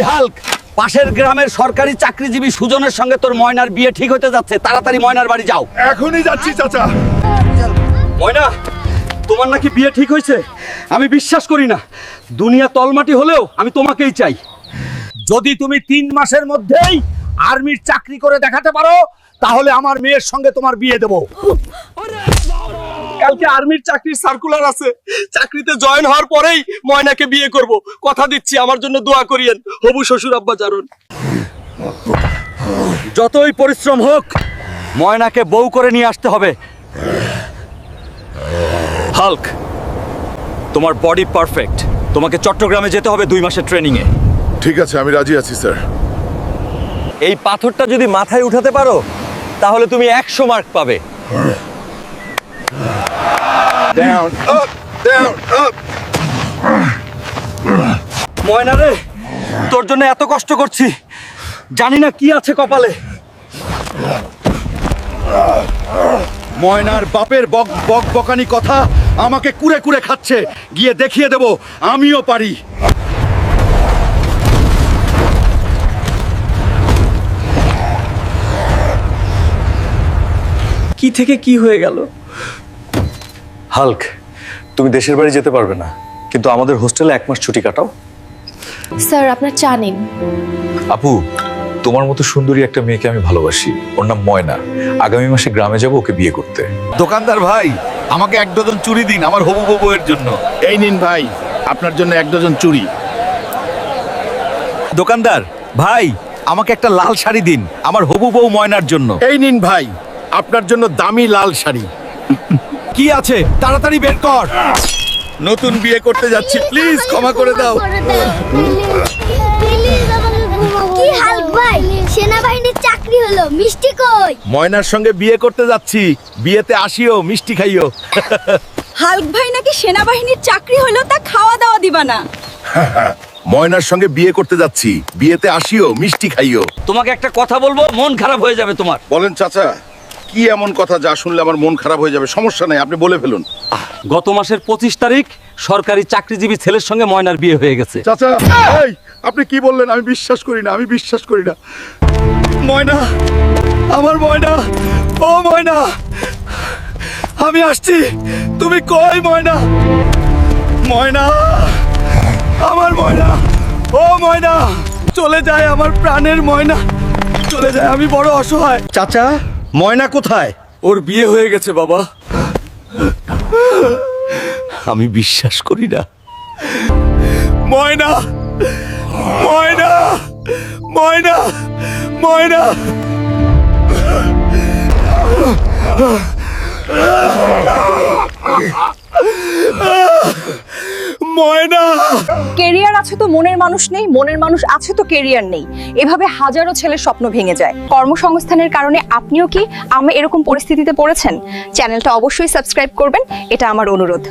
ওই হাল্ক। পাশের গ্রামের সরকারি চাকরিজীবী সুজনের সঙ্গে তোর ময়নার বিয়ে ঠিক হতে যাচ্ছে। তাড়াতাড়ি ময়নার বাড়ি যাও। এখনই যাচ্ছি চাচা। ময়না তোমার নাকি বিয়ে ঠিক হয়েছে? আমি বিশ্বাস করি না। দুনিয়া তলমাটি হলেও আমি তোমাকেই চাই। যদি তুমি তিন মাসের মধ্যেই আর্মির চাকরি করে দেখাতে পারো তাহলে আমার মেয়ের সঙ্গে তোমার বিয়ে দেবো। কালকে আর্মির চাকরির সার্কুলার আছে। চাকরিতে জয়েন হওয়ার পরেই ময়নাকে বিয়ে করব। কথা দিচ্ছি আমার জন্য দোয়া করিয়েন। হবু শ্বশুর আব্বা জারুন যতই পরিশ্রম হোক ময়নাকে বউ করে নিয়ে আসতে হবে। হাল্ক তোমার বডি পারফেক্ট তোমাকে চট্টগ্রামে যেতে হবে দুই মাসের ট্রেনিং এ। ঠিক আছে আমি রাজি আছি স্যার। এই পাথরটা যদি মাথায় উঠাতে পারো তাহলে তুমি একশো মার্ক পাবে। ডাউন আপ ডাউন আপ ময়না রে তোর জন্য এত কষ্ট করছি। জানি না কি আছে কপালে। ময়নার বাপের বক বক বকানি কথা আমাকে কুরে কুরে খাচ্ছে। গিয়ে দেখিয়ে দেব আমিও পারি। কি থেকে কি হয়ে গেল? হাল্ক তুমি দেশের বাড়ি যেতে পারবে না কিন্তু আমাদের হোস্টেলে এক মাস ছুটি কাটাও। স্যার আপনার চা নিন। আপু তোমার মতো সুন্দরী একটা মেয়েকে আমি ভালোবাসি। ওর নাম ময়না। আগামী মাসে গ্রামে যাব ওকে বিয়ে করতে। দোকানদার ভাই আমাকে এক ডজন চুরি দিন আমার হবু বউ এর জন্য। এই নিন ভাই আপনার জন্য এক ডজন চুড়ি দোকানদার ভাই আমাকে একটা লাল শাড়ি দিন আমার হবু বউ ময়নার জন্য। এই নিন ভাই আপনার জন্য দামি লাল শাড়ি। কি আছে? তাড়াতাড়ি বের কর। নতুন বিয়ে করতে যাচ্ছি। প্লিজ ক্ষমা করে দাও। কি হাল্ক ভাই? সেনাবাহিনীর চাকরি হলো। মিষ্টি কই? ময়নার সঙ্গে বিয়ে করতে যাচ্ছি। বিয়েতে আসিও মিষ্টি খাইও। হাল্ক ভাই নাকি সেনাবাহিনীর চাকরি হলো তা খাওয়া দাওয়া দিবা না। ময়নার সঙ্গে বিয়ে করতে যাচ্ছি। বিয়েতে আসিও মিষ্টি খাইও। তোমাকে একটা কথা বলব মন খারাপ হয়ে যাবে তোমার। বলেন চাচা। কি এমন কথা যা শুনলে আমার মন খারাপ হয়ে যাবে? সমস্যা নাই আপনি বলে ফেলুন। গত মাসের পঁচিশ তারিখ সরকারি চাকরিজীবী ছেলের সঙ্গে ময়নার বিয়ে হয়ে গেছে। চাচা এই আপনি কি বললেন? আমি বিশ্বাস করি না আমি বিশ্বাস করি না। ময়না আমার ময়না ও ময়না আমি আসছি। তুমি কই ময়না? ময়না আমার ময়না ও ময়না চলে যায় আমার প্রাণের ময়না চলে যায় আমি বড় অসহায়। চাচা ময়না কোথায়? ওর বিয়ে হয়ে গেছে বাবা। আমি বিশ্বাস করি না। ময়না! ময়না! ময়না! ময়না! ময়না। কেরিয়ার আছে তো মনের মানুষ নেই, মনের মানুষ আছে তো কেরিয়ার নেই। এভাবে হাজারো ছেলের স্বপ্ন ভেঙে যায়। কর্মসংস্থানের কারণে আপনিও কি আমি এরকম পরিস্থিতিতে পড়েছেন? চ্যানেলটা অবশ্যই সাবস্ক্রাইব করবেন, এটা আমার অনুরোধ।